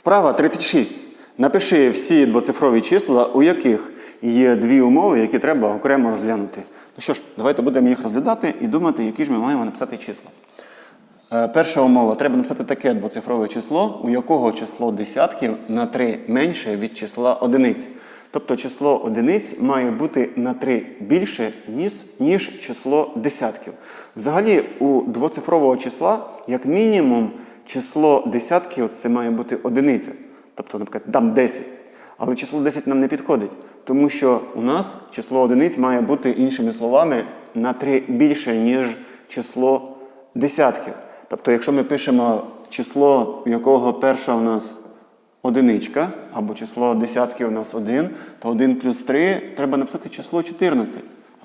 Вправа 36. Напиши всі двоцифрові числа, у яких є дві умови, які треба окремо розглянути. Ну що ж, давайте будемо їх розглядати і думати, які ж ми маємо написати числа. Е, Перша умова. Треба написати таке двоцифрове число, у якого число десятків на 3 менше від числа одиниць. Тобто число одиниць має бути на 3 більше, ніж, ніж число десятків. Взагалі, у двоцифрового числа, як мінімум, число десятків це має бути одиниця. Тобто, наприклад, там 10. Але число 10 нам не підходить, тому що у нас число одиниць має бути іншими словами на 3 більше, ніж число десятків. Тобто, якщо ми пишемо число, якого перша у нас одиничка, або число десятків у нас 1, то 1 плюс 3 треба написати число 14.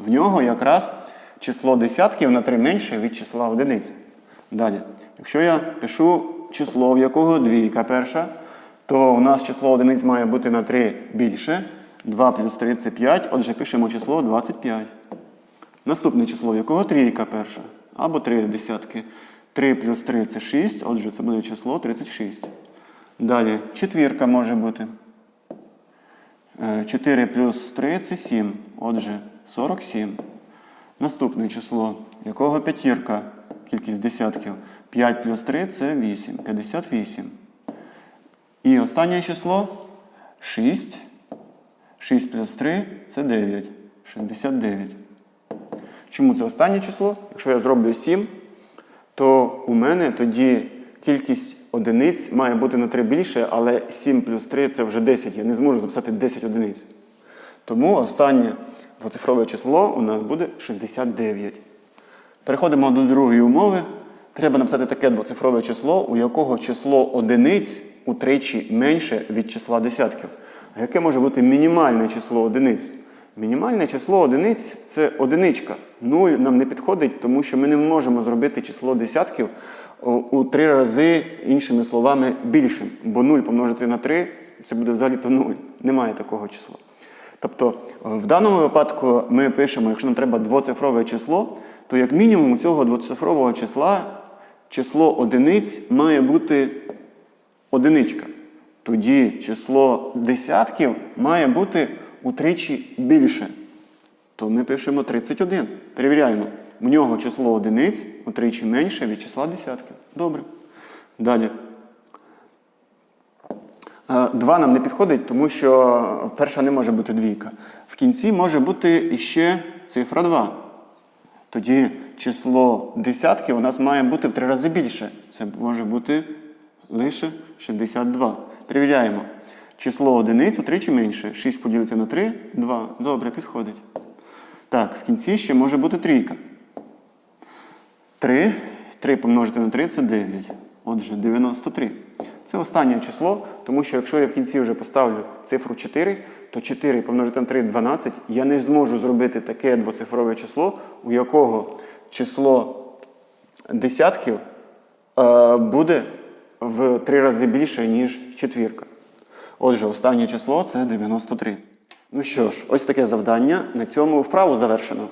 В нього якраз число десятків на 3 менше від числа одиниць. Далі. Якщо я пишу число, в якого двійка перша, то у нас число одиниць має бути на 3 більше. 2 плюс 3 це 5, отже, пишемо число 25. Наступне число, в якого трійка перша, або 3 десятки. 3 плюс 3 це 6, отже, це буде число 36. Далі четвірка може бути. 4 плюс 3 це 7, отже, 47. Наступне число, якого п'ятірка, кількість десятків. 5 плюс 3 це 8, 58. І останнє число 6. 6 плюс 3 це 9, 69. Чому це останнє число? Якщо я зроблю 7, то у мене тоді кількість одиниць має бути на 3 більше, але 7 плюс 3 це вже 10. Я не зможу записати 10 одиниць. Тому останнє двоцифрове число у нас буде 69. Переходимо до другої умови. Треба написати таке двоцифрове число, у якого число одиниць утричі менше від числа десятків. А яке може бути мінімальне число одиниць? Мінімальне число одиниць це одиничка. Нуль нам не підходить, тому що ми не можемо зробити число десятків у три рази, іншими словами, більшим. Бо 0 помножити на 3 це буде взагалі-то 0. Немає такого числа. Тобто, в даному випадку ми пишемо, якщо нам треба двоцифрове число, то як мінімум у цього двоцифрового числа число одиниць має бути одиничка. Тоді число десятків має бути утричі більше. То ми пишемо 31. Перевіряємо. В нього число одиниць утричі менше від числа десятків. Добре. Далі. Е, Два нам не підходить, тому що перша не може бути двійка. В кінці може бути іще цифра 2. Тоді число десятків у нас має бути в три рази більше. Це може бути лише 62. Перевіряємо. Число одиниць утричі менше. 6 поділити на 3 – 2. Добре, підходить. Так, в кінці ще може бути трійка. 3. 3 помножити на 3 це 9. Отже, 93. Це останнє число, тому що якщо я в кінці вже поставлю цифру 4, то 4 помножити на 3 – 12. Я не зможу зробити таке двоцифрове число, у якого число десятків е, буде в три рази більше, ніж четвірка. Отже, останнє число це 93. Ну що ж, ось таке завдання. На цьому вправу завершено.